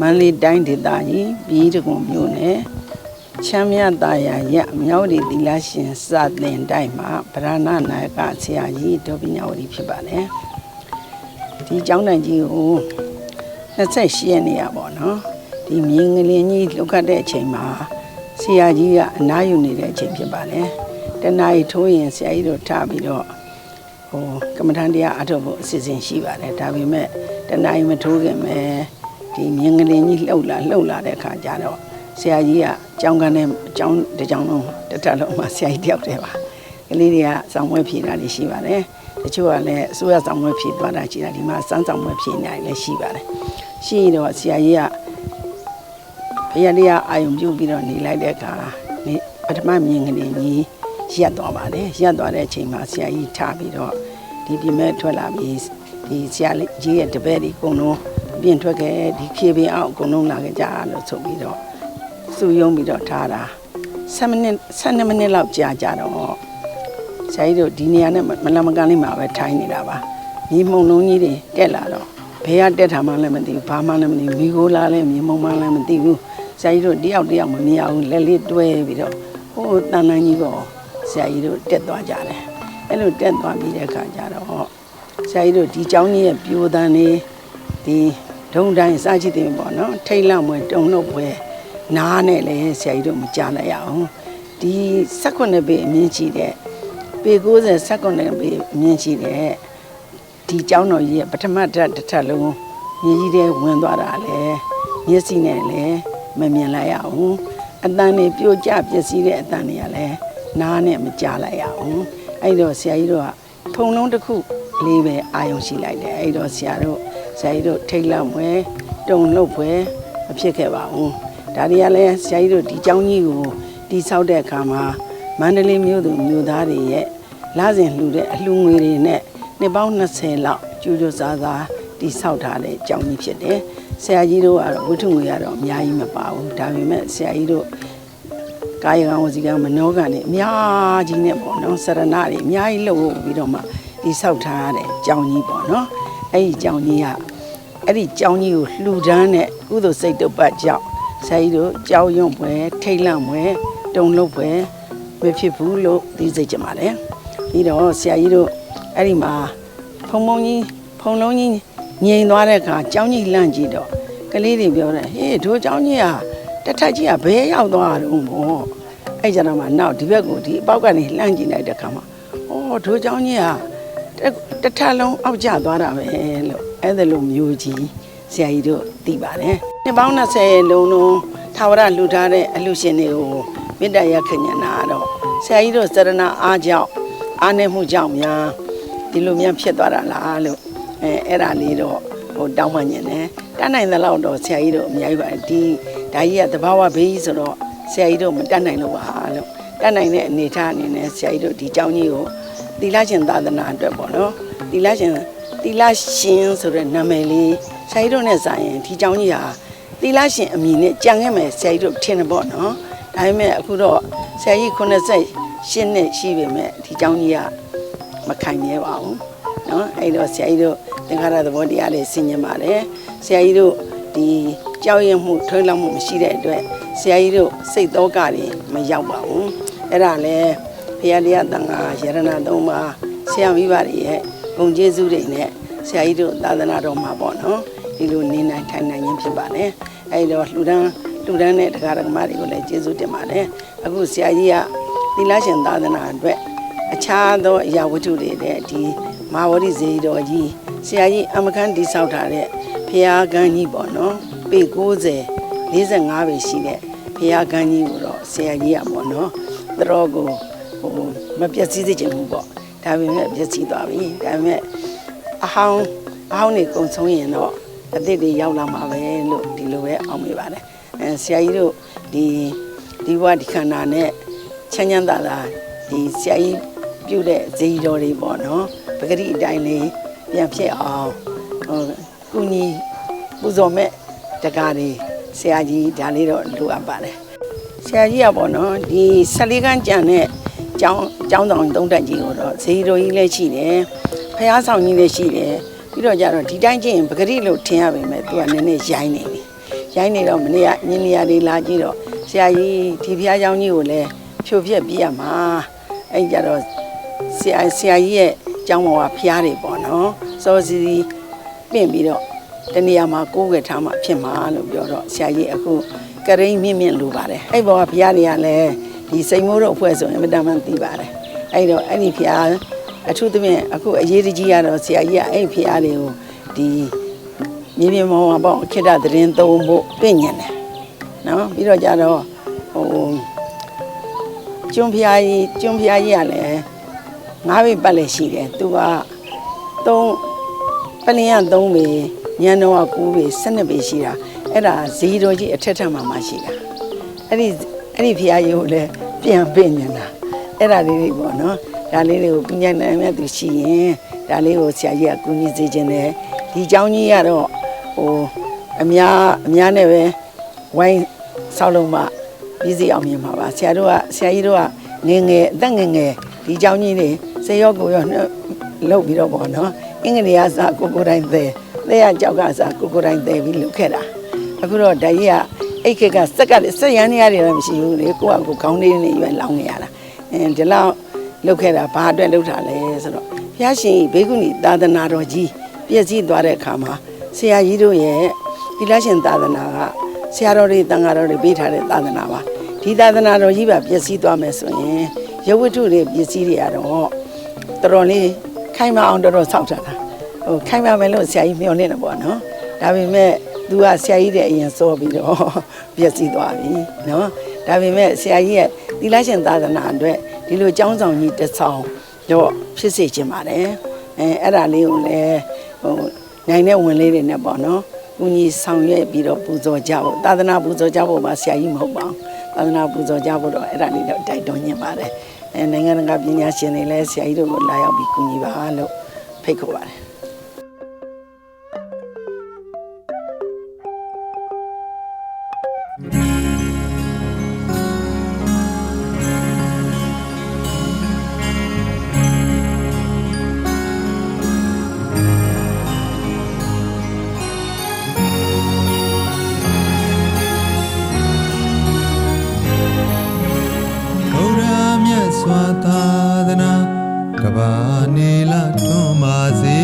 မန္တလေးတိုင်းဒေသကြီးပြည်တကွန်မြို့နယ်ချမ်းမြတာယာရမြောက်ဒီသီလရှင်စာသင်တိုက်မှာဗရဏနာယကဆရာကြီးဒေါ်ပညာဝတီဖြစ်ပါတယ်ဒီကျောင်းတိုင်ကြီးကို28ရက်နေရပါတော့ဒီမြင်းငလင်းကြီးလောက်ခတ်တဲ့အချိန်မှာဆရာကြီးကအနားယူနေတဲ့အချိန်ဖြစ်ပါတယ်တနားရီထိုးရင်ဆရာကြီးတို့ထားပြီးတော့ဟိုကမ္မထန်တရားအထုတ်ဖို့အစီအစဉ်ရှိပါတယ်ဒါပေမဲ့တဏှာကြီးမထိုးခင်ပဲ ဒီမြင်းကလေးကြီးလှုပ်လာလှုပ်လာတဲ့အခါကျတော့ဆရာကြီးကကြောင်းကန်းနဲ့ကြောင်းတစ်ကြောင်းလုံးတစ်ထပ်လုံးမှာဆရာကြီးတယောက်တည်းပါကလေးတွေကစောင်းဝဲဖြေတာတွေရှိပါတယ်တချို့ကလည်းအစိုးရစောင်းဝဲဖြေသွားတာရှိတာဒီမှာစမ်းစောင်းဝဲဖြေနေတယ်လည်းရှိပါတယ်ရှိတော့ဆရာကြီးကဘုရားတရားအာယုံပြုပြီးတော့နေလိုက်တဲ့အခါနေပထမမြင်ကလေးကြီးရက်သွားပါတယ်ရက်သွားတဲ့အချိန်မှာဆရာကြီးထားပြီးတော့ဒီပြမဲ့ထွက်လာပြီးဒီဆရာလေးကြီးရဲ့တပည့်ဒီအကုန်လုံး အပြင်ထွက်ခဲ့ဒီခေပင်အောင်အကုန်လုံးလာခဲ့ကြလို့ဆိုပြီးတော့စုယုံပြီးတော့ထားတာ7မိနစ်7မိနစ်လောက်ကြာကြတော့ဆရာကြီးတို့ဒီနေရာနဲ့မလမကန်လေးမှာပဲထိုင်နေတာပါမြေမှုံလုံးကြီးတွေတက်လာတော့ဘယ်ကတက်ထားမှလည်းမသိဘူးဘာမှလည်းမသိဘူးမိကိုလာလည်းမြေမှုံမှလည်းမသိဘူးဆရာကြီးတို့တယောက်တယောက်မမြင်အောင်လက်လေးတွဲပြီးတော့ဟိုတန်တန်ကြီးပေါ့ဆရာကြီးတို့တက်သွားကြတယ်အဲ့လိုတက်သွားပြီးတဲ့အခါကျတော့ဆရာကြီးတို့ဒီเจ้าကြီးရဲ့ပြိုတန်နေဒီ ဒုံတိုင်းစားကြည့်တယ်ပေါ့နော်ထိတ်လန့်ဝင်တုံလို့ပွဲနားနဲ့လည်းဆရာကြီးတို့မကြားလိုက်ရအောင်ဒီ16ပေအမြင့်ကြီးတဲ့ပေ90 16ပေအမြင့်ကြီးတဲ့ဒီကျောင်းတော်ကြီးရဲ့ပထမဓာတ်တစ်ထပ်လုံးမြည်ကြီးတဲ့ဝင်သွားတာလေမျက်စိနဲ့လည်းမမြင်လိုက်ရအောင်အတန်တွေပြိုကျပျက်စီးတဲ့အတန်တွေကလည်းနားနဲ့မကြားလိုက်ရအောင်အဲ့တော့ဆရာကြီးတို့ကဖုံလုံးတစ်ခုလေးပဲအာယုံရှိလိုက်တယ်အဲ့တော့ဆရာတို့ ဆရာကြီးတို့ထိတ်လန့်ပွဲတုံလှုပ်ပွဲမဖြစ်ခဲ့ပါဘူးဒါတွေကလည်းဆရာကြီးတို့ဒီเจ้าကြီးကိုတိဆောက်တဲ့အခါမှာမန္တလေးမြို့သူမြို့သားတွေရဲ့လာစဉ်လှူတဲ့အလှူငွေတွေနဲ့ နှစ်ပေါင်း20လောက်ကျူးကျူးစားစားတိဆောက်ထားတဲ့အကြောင်းကြီးဖြစ်တယ်။ဆရာကြီးတို့ကတော့ဝိထုငွေကတော့အများကြီးမပါဘူး။ဒါပေမဲ့ဆရာကြီးတို့ကာယကံဝစီကံမနောကံတွေအများကြီးနဲ့ပေါ့နော်စရဏတွေအများကြီးလှုပ်ပြီးတော့မှတိဆောက်ထားတဲ့အကြောင်းကြီးပေါ့နော်။အဲ့ဒီအကြောင်းကြီးက အဲ့ဒီအကြောင်းကြီးကိုလှူဒန်းတဲ့ကုသိုလ်စိတ်တုပ်ပတ်ကြောင့်ဆရာကြီးတို့ကြောက်ရွံ့ပွဲထိတ်လန့်ပွဲတုံလှုပ်ပွဲမဖြစ်ဘူးလို့သိစိတ်ကြပါလေ။ပြီးတော့ဆရာကြီးတို့အဲ့ဒီမှာဖုံဖုံကြီးဖုံလုံးကြီးငြိမ်သွားတဲ့အခါကျောင်းကြီးလန့်ကြည့်တော့ကလေးတွေပြောတယ်ဟေးတို့ကျောင်းကြီးဟာတစ်ထက်ကြီးကဘယ်ရောက်သွားတော့မို့အဲ့ကြတော့မှနောက်ဒီဘက်ကိုဒီအပေါက်ကနေလှမ်းကြည့်လိုက်တဲ့အခါမှာအော်တို့ကျောင်းကြီးဟာ တစ်တစ်ထက်လုံးအောက်ကျသွားတာပဲလို့အဲ့ဒါလိုမျိုးကြီးဆရာကြီးတို့သိပါတယ်နှစ်ပေါင်း20လုံးလုံးထာဝရလှူထားတဲ့အလှရှင်တွေကိုမေတ္တာရက်ခညနာတော့ဆရာကြီးတို့စရဏအားကြောင့်အားနေမှုကြောင့်များ ဒီလိုများဖြစ်သွားတာလားလို့အဲအဲ့ဒါလေးတော့ဟိုတောင်းမှညင်တယ်တတ်နိုင်သလောက်တော့ဆရာကြီးတို့အများကြီးပါဒီဒါကြီးကတဘာဝဘေးကြီးဆိုတော့ဆရာကြီးတို့မတတ်နိုင်လို့ပါလို့တတ်နိုင်တဲ့အနေထားအနေနဲ့ဆရာကြီးတို့ဒီเจ้าကြီးကို သီလရှင်သာသနာအတွက်ပေါ့နော်သီလရှင်သီလရှင်ဆိုတဲ့နာမည်လေးဆရာကြီးတို့နဲ့ဆိုင်ရင်ဒီเจ้าကြီးဟာသီလရှင်အမည်နဲ့ကြံခဲ့မယ်ဆရာကြီးတို့ထင်တယ်ပေါ့နော်ဒါပေမဲ့အခုတော့ဆရာကြီး98နှစ်ရှိပြီမဲ့ဒီเจ้าကြီးက မခိုင်မြဲပါဘူးเนาะအဲ့တော့ဆရာကြီးတို့သင်္ခါရသဘောတရားလေးဆင်ញင်ပါတယ်ဆရာကြီးတို့ဒီကြောက်ရွံ့မှုထွေးလောက်မှုမရှိတဲ့အတွက်ဆရာကြီးတို့စိတ်သောကတွေမရောက်ပါဘူးအဲ့ဒါလဲဘု ရားတရားတန်ခါယရဏသုံးပါးဆရာမိဘတွေရဲ့ဂုဏ်ကျေးဇူးတွေနဲ့ဆရာကြီးတို့သာသနာတော်မှာပေါ့နော်ဒီလိုနေနိုင်ထိုင်နိုင်ခြင်းဖြစ်ပါတယ်အဲ့တော့လှူဒန်းလှူဒန်းတဲ့တရားဓမ္မတွေကိုလည်းကျေးဇူးတင်ပါတယ်အခုဆရာကြီးကသီလရှင်သာသနာအတွက်အခြားသောအရာဝတ္ထုတွေတဲ့ဒီမာဝတိဇေယီတော်ကြီးဆရာကြီးအမခန်းတိဆောက်ထားတဲ့ဖျားကန်းကြီးပေါ့နော်ပေ90 45ပဲရှိတဲ့ဖျားကန်းကြီးကိုတော့ဆရာကြီးကပေါ့နော်သတော်ကို ဟိုမပြည့်စည်စေချင်ဘူးပေါ့ဒါပေမဲ့ပြည့်စည်သွားပြီဒါပေမဲ့အဟောင်းအဟောင်းနေကုံဆုံးရင်တော့အသစ်တွေရောက်လာမှာပဲလို့ဒီလိုပဲအောင်းမိပါတယ်အဲဆရာကြီးတို့ဒီဒီဘဝဒီခန္ဓာနဲ့ချမ်းချမ်းသာသာဒီဆရာကြီးပြုတဲ့ဇေယီတော်တွေပေါ့နော်ပဂတိအတိုင်းလေးပြန်ဖြစ်အောင်ဟိုကုညီပူဇော်မဲ့တကားတွေဆရာကြီးဒါလေးတော့လိုအပ်ပါတယ်ဆရာကြီးကပေါ့နော်ဒီ14ခန်းကြံတဲ့ ကျောင်းကျောင်းဆောင်တုံးတက်ကြီးကိုတော့ဈေးတော်ကြီးလည်းရှိတယ်ဖះဆောင်ကြီးလည်းရှိတယ်ပြီးတော့ကြတော့ဒီတိုင်းချင်းပဂရိလို့ထင်ရပေမဲ့သူကနည်းနည်းရိုင်းနေပြီရိုင်းနေတော့မနေ့ကညီလျာလေးလာကြည့်တော့ဆရာကြီးဒီဖះကျောင်းကြီးကိုလည်းဖြိုပြက်ပြရမှာအဲ့ကြတော့ဆရာဆရာကြီးရဲ့ကျောင်းပေါ်ကဖះတွေပေါ့နော်စောစီစီပြင့်ပြီးတော့တနေရာမှာကိုးကွယ်ထားမှဖြစ်မှာလို့ပြောတော့ဆရာကြီးအခုကရိန်းမြင့်မြင့်လိုပါတယ်အဲ့ဘောကဘုရားနေရာလဲ ဒီစိန်မိုးတို့အဖွဲ့ဆိုရင်မတမန်သိပါတယ်အဲ့တော့အဲ့ဒီဖျားအထူးသဖြင့်အခုအရေးတကြီးကတော့ဆရာကြီးကအဲ့ဖျားတွေကိုဒီမြေပြင်မောင်မှာပေါ့ခိတ္တသတင်းသုံးဖို့ပြင့်ညင်တယ်နော်ပြီးတော့ကြတော့ဟိုကျွန်းဖျားကြီးကျွန်းဖျားကြီးကလည်းငါးဘိပတ်လည်းရှိတယ်သူကသုံးပလင်ရသုံးပေညံတော့က9ပေ12ပေရှိတာအဲ့ဒါဇီရိုကြီးအထက်ထက်မှာမှရှိတာအဲ့ဒီ အဲ့ဒီဖျားကြီးကိုလည်းပြန်ပြင့်ညင်တာအဲ့ဒါလေးတွေပေါ့နော်ဒါလေးတွေကိုပြညာနိုင်မြတ်သူရှိရင်ဒါလေးကိုဆရာကြီးကကူညီစေခြင်းတယ်ဒီเจ้าကြီးကတော့ဟိုအများအများနဲ့ပဲဝိုင်းဆောက်လုံးမှပြည်စီအောင်မြင်ပါပါဆရာတို့ကဆရာကြီးတို့ကငယ်ငယ်အသက်ငယ်ငယ်ဒီเจ้าကြီးတွေစေရောကိုရောနှုတ်လုပ်ပြီးတော့ပေါ့နော်အင်္ဂလိပ်ကစာကိုကိုယ်တိုင်သေးသေးရကြောက်ကစာကိုကိုယ်တိုင်သေးပြီးလုပ်ခဲ့တာအခုတော့ဓာကြီးက အိတ်ခက်ကစက်ကစက်ရန်နေရတယ်လည်းမရှိဘူးလေကိုကကိုခေါင်းလေးနဲ့ရွယ်လောင်းနေရတာအဲဒီလောက်လုပ်ခဲ့တာဘာအတွက်လုပ်တာလဲဆိုတော့ဘုရားရှင်ဘေကုဏီသာသနာတော်ကြီးပြည့်စည်သွားတဲ့အခါမှာဆရာကြီးတို့ရဲ့ဒီလရှင်သာသနာကဆရာတော်တွေတန်ဃာတော်တွေပေးထားတဲ့သာသနာပါဒီသာသနာတော်ကြီးပါပြည့်စည်သွားမယ်ဆိုရင်ရုပ်ဝတ္ထုတွေပြည့်စည်တွေကတော့တော်တော်လေးခိုင်မအောင်တော်တော်ဆောက်ထားတာဟိုခိုင်မမယ်လို့ဆရာကြီးမျှော်လင့်တယ်ပေါ့နော်ဒါပေမဲ့ သူကဆရာကြီးတဲ့အရင်စောပြီးတော့ပြည့်စည်သွားပြီနော်ဒါပေမဲ့ဆရာကြီးရဲ့ဒီလရှင်သာသနာအတွက်ဒီလိုចောင်းဆောင်ကြီးတစ်ဆောင်တော့ဖြစ်စေချင်ပါတယ်အဲအဲ့ဒါလေးကိုလည်းဟိုနိုင်တဲ့ဝင်လေးတွေနဲ့ပေါ့နော်ကုညီဆောင်ရွက်ပြီးတော့ပူဇော်ကြဖို့သာသနာပူဇော်ကြဖို့ပါဆရာကြီးမဟုတ်ပါဘူးသာသနာပူဇော်ကြဖို့တော့အဲ့ဒါလေးတော့တိုက်တွန်းညင်ပါတယ်အဲနိုင်ငံတကာပညာရှင်တွေလည်းဆရာကြီးတို့ကိုလာရောက်ပြီးကုညီပါလို့ဖိတ်ခေါ်ပါတယ် စွာသာသနာကဘာနေလာထွန်းပါစေ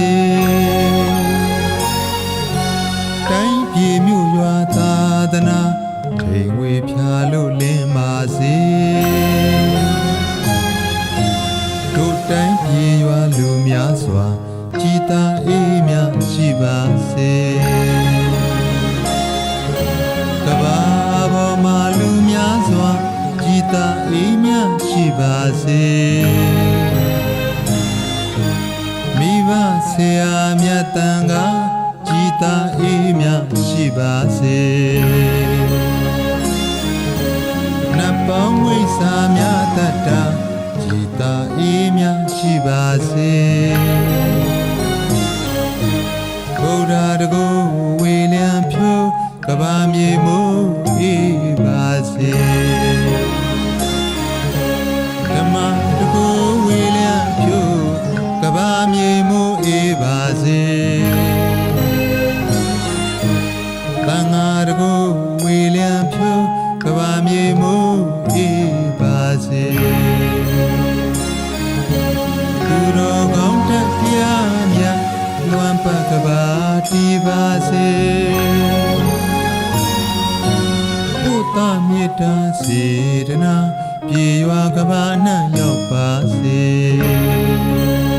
တိုင်းပြည်မြို့ရွာသာသနာထိန်ဝေဖြာလို့လင်းပါစေတို့တိုင်းပြည်ရွာလူများစွာကြည်သာအေးမြရှိပါစေကဘာပေါ်မှာလူများစွာ ကြည်သာအေးမြရှိပါစေမိဘဆရာမြတ်တန်ကကြည်သာအေးမြရှိပါစေနတ်ပေါင်းဝိစာမြတ်တတ္မြေမူအေးပါစေသံဃာတကူဝေလျံဖြိုးကဘာမြေမူအေးပါစေသူတော်ကောင်းတက်ပြားမြတ်လွမ်းပတ်ကပါတီပါစေဘုသမေတ္တာစေတနာပြေရွာကပါနှံ့ရောက်ပါစေ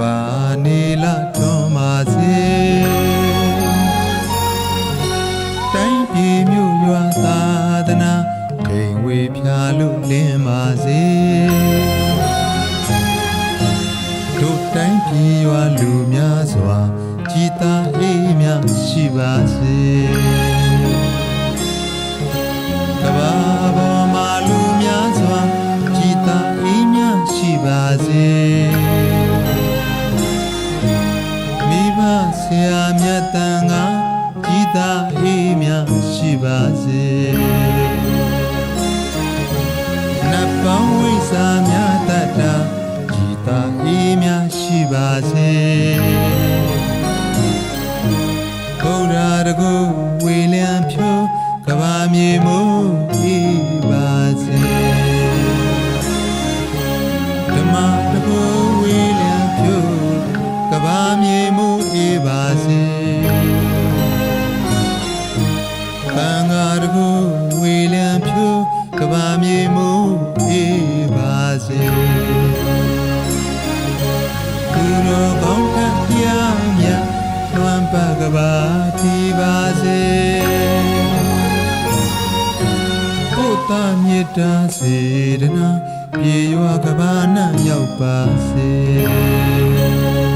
ဘာနေလာထွန်းပါစေတိုင်းပြည်မြို့ရွာသာသနာခိန်ဝေဖြာလို့လင်းပါစေတို့တိုင်းပြည်ရွာလူများစွာကြည်သာအေးမြရှိပါစေကဘာ ရာမြတ်တန်ကဤသာအေးမြရှိပါစေနတ်ပေါင်းဝိဇာမြတ်တတ်တာဤသာအေးမြရှိပါစေဘုရားတကူဝေလံဖြိုးကဘာမြေမို့ဤပါစေဓမ္မတကူဝေလံဖြိုးကဘာမြေမို့ ပါစေကံဃာတကူဝေလံဖြိုးကဘာမြေမူအေးပါစေသူတော်ကောင်းကပြမြတ်လွမ်းပကဘာတီပါစေကိုယ်တာမေတ္တာစေတနာပြေရွာကဘာနာရောက်ပါစေ